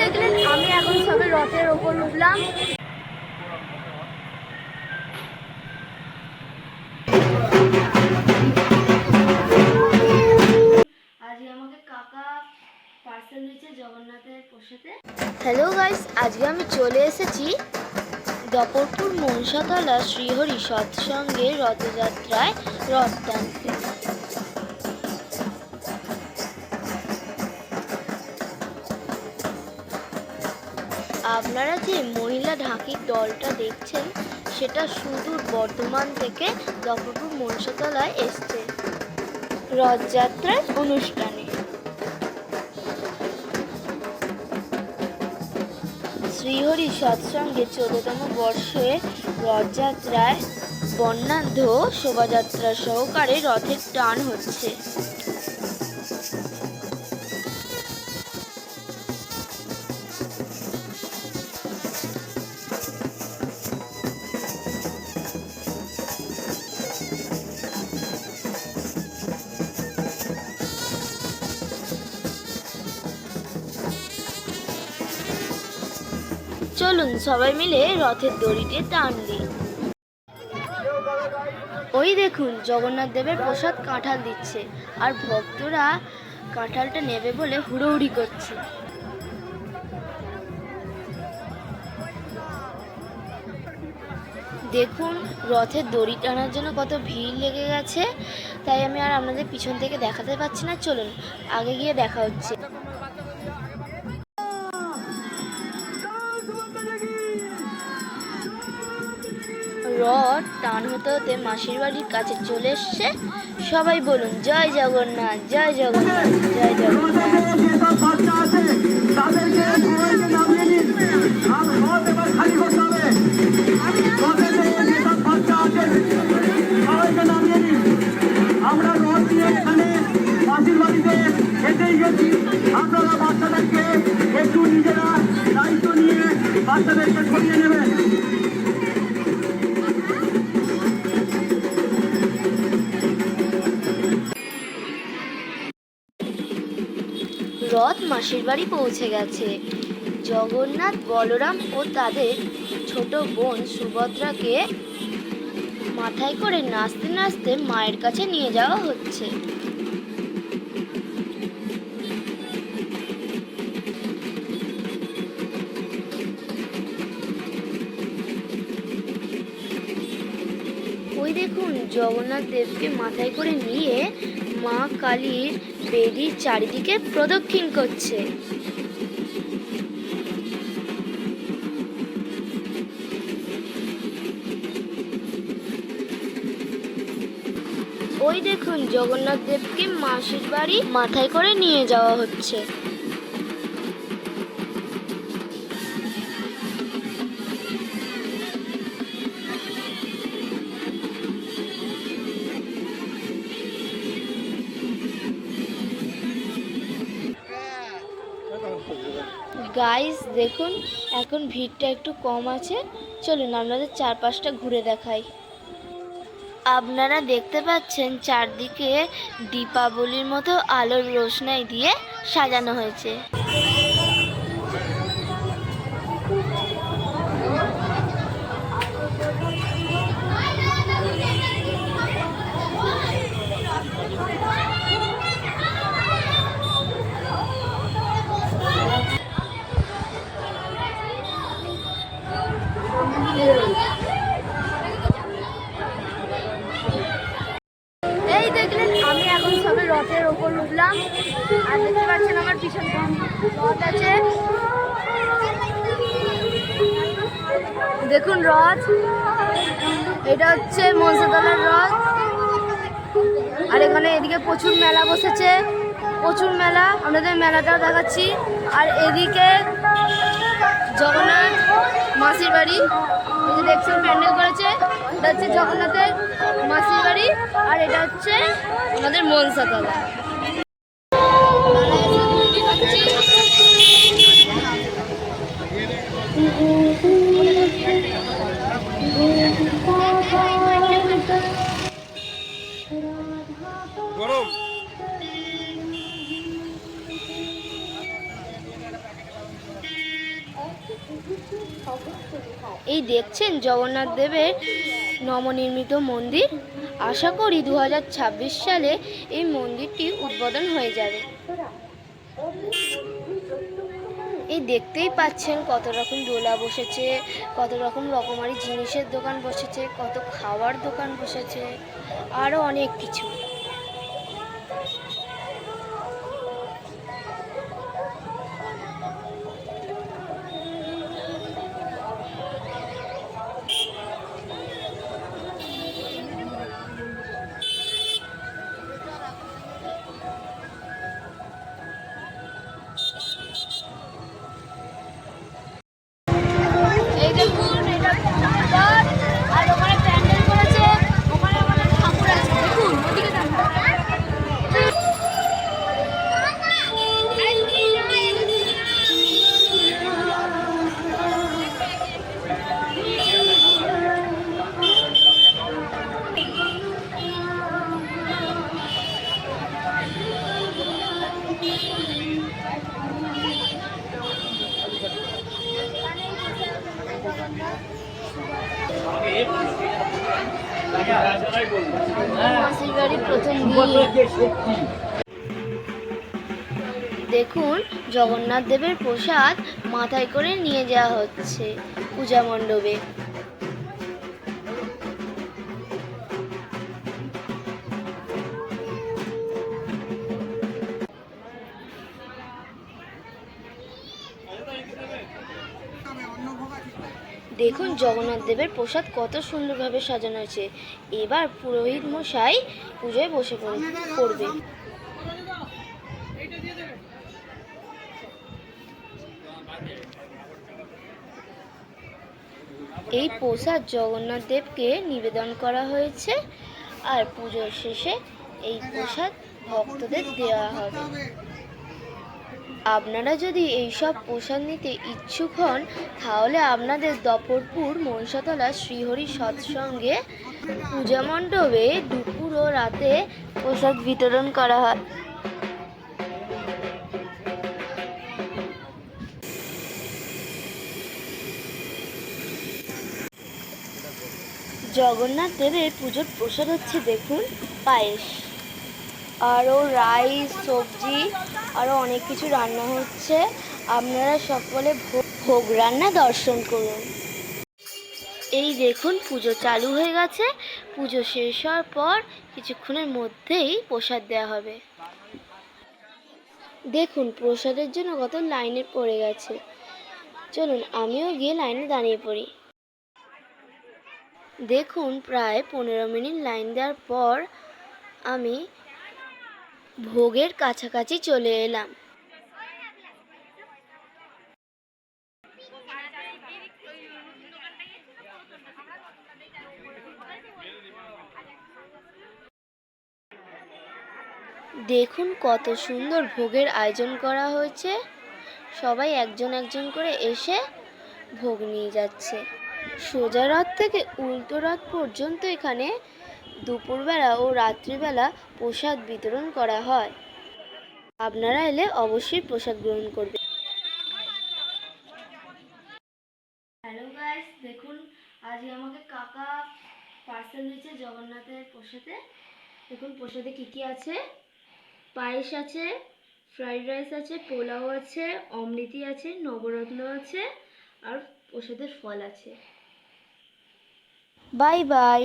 দেখলেন আমি এখন সবে রথের ওপর উঠলাম। আজকে আমাকে কাকা পার্সেল দিয়েছে জগন্নাথের হ্যালো গাইস আজকে আমি চলে এসেছি দপরপুর মনসাতলা শ্রীহরি সৎসঙ্গে রথযাত্রায় রথ টানতে। আপনারা যে মহিলা ঢাকির দলটা দেখছেন, সেটা সুদূর বর্ধমান থেকে দপরপুর মনসাতলায় এসছে। রথযাত্রার অনুষ্ঠানে। শ্রীহরি সৎসঙ্গে চোদ্দতম বর্ষে রথযাত্রায় বর্ণাঢ্য শোভাযাত্রা সহকারে রথের টান হচ্ছে। চলুন সবাই মিলে রথের দড়িতে টান দিই। ওই দেখুন, জগন্নাথ দেবের প্রসাদ কাঁঠাল দিচ্ছে, আর ভক্তরা কাঁঠালটা নেবে বলে হুড়োহুড়ি করছে। দেখুন, রথের দড়ি টানার জন্য কত ভিড় লেগে গেছে, তাই আমি আর আপনাদের পিছন থেকে দেখাতে পাচ্ছি না। চলুন, আগে গিয়ে দেখা হচ্ছে। রথ টান হতে হতে মাসির বাড়ির কাছে চলে এসছে। সবাই বলুন, জয় জগন্নাথ জয় জগন্নাথ জয় জগন্নাথ। আপনারা বাচ্চাদেরকে একটু নিজেরা দায়িত্ব নিয়ে বাচ্চাদেরকে সরিয়ে নেবেন। মাসির বাড়ি পৌঁছে গেছে। জগন্নাথ, বলরাম ও তাদের ছোট বোন সুভদ্রাকে মাথায় করে নাচতে নাচতে মায়ের কাছে নিয়ে যাওয়া হচ্ছে। ওই দেখুন, জগন্নাথ দেবকে মাথায় করে নিয়ে মা কালীর বেদির চারিদিকে প্রদক্ষিণ করছে। ওই দেখুন জগন্নাথ দেবকে মাসির বাড়ি মাথায় করে নিয়ে যাওয়া হচ্ছে। গাইস দেখুন, এখন ভিড়টা একটু কম আছে। চলুন, আপনাদের চারপাশটা ঘুরে দেখাই। আপনারা দেখতে পাচ্ছেন, চারদিকে দীপাবলির মতো আলোর রোশনাই দিয়ে সাজানো হয়েছে এই দেখলেন আমি এখন সবে রথের ওপর উঠলাম আর দেখতে পাচ্ছেন আমার পিছনে রথ আছে দেখুন রথ এটা হচ্ছে মনসাতলার রথ আর এখানে এদিকে প্রচুর মেলা বসেছে। প্রচুর মেলা। আপনাদের মেলাটাও দেখাচ্ছি। আর এদিকে জগন্নাথ মাসির বাড়ি। দেখছেন, প্যান্ডেল করেছে। এটা হচ্ছে জগন্নাথের মাসির বাড়ি। আর এটা হচ্ছে আমাদের মনসাতলা। এই দেখছেন জগন্নাথ দেবের নবনির্মিত মন্দির? আশা করি দু হাজার ছাব্বিশ সালে এই মন্দিরটি উদ্বোধন হয়ে যাবে। এই দেখতেই পাচ্ছেন কত রকম দোলা বসেছে, কত রকম রকমারি জিনিসের দোকান বসেছে, কত খাওয়ার দোকান বসেছে আরও অনেক কিছু। দেখুন জগন্নাথ দেবের প্রসাদ মাথায় করে নিয়ে যাওয়া হচ্ছে পূজা মণ্ডপে। দেখুন জগন্নাথ দেবের প্রসাদ কত সুন্দরভাবে সাজানো হয়েছে। এবার পুরোহিত মশাই পুজোয় বসে পড়ে- পড়বে। এই প্রসাদ জগন্নাথ দেবকে নিবেদন করা হয়েছে আর পুজোর শেষে এই প্রসাদ ভক্তদের দেওয়া হবে। আপনারা যদি এইসব প্রসাদ নিতে ইচ্ছুক হন, তাহলে আপনাদের দপরপুর মনসাতলা শ্রীহরি সৎসঙ্গে পূজা মণ্ডপে দুপুর ও রাতে প্রসাদ বিতরণ করা হয়। জগন্নাথ দেবের পুজোর প্রসাদ হচ্ছে দেখুন, পায়েস। আরও রাইস, সবজি, আরও অনেক কিছু রান্না হচ্ছে। আপনারা সকলে ভোগ রান্না দর্শন করুন। এই দেখুন, পুজো চালু হয়ে গেছে। পুজো শেষ হওয়ার পর কিছুক্ষণের মধ্যেই প্রসাদ দেওয়া হবে। দেখুন, প্রসাদের জন্য কত লাইনে পড়ে গেছে। চলুন, আমিও গিয়ে লাইনে দাঁড়িয়ে পড়ি। দেখুন, প্রায় পনেরো মিনিট লাইন দেওয়ার পর আমি ভোগের কাছাকাছি চলে এলাম। দেখুন কত সুন্দর ভোগের আয়োজন করা হয়েছে। সবাই একজন একজন করে এসে ভোগ নিয়ে যাচ্ছে। সোজা রথ থেকে উল্টো রথ পর্যন্ত এখানে দুপুরবেলা ও রাত্রিবেলা প্রসাদ বিতরণ করা হয়। আপনারা এলে অবশ্যই প্রসাদ গ্রহণ করবেন। হ্যালো গাইস দেখুন আজকে আমাকে কাকা পার্সেল দিয়েছে জগন্নাথের প্রসাদে। দেখুন প্রসাদে কী কী আছে? পায়েস আছে ফ্রাইড রাইস আছে পোলাও আছে অমৃতি আছে নবরত্ন আছে আর প্রসাদের ফল আছে। Bye bye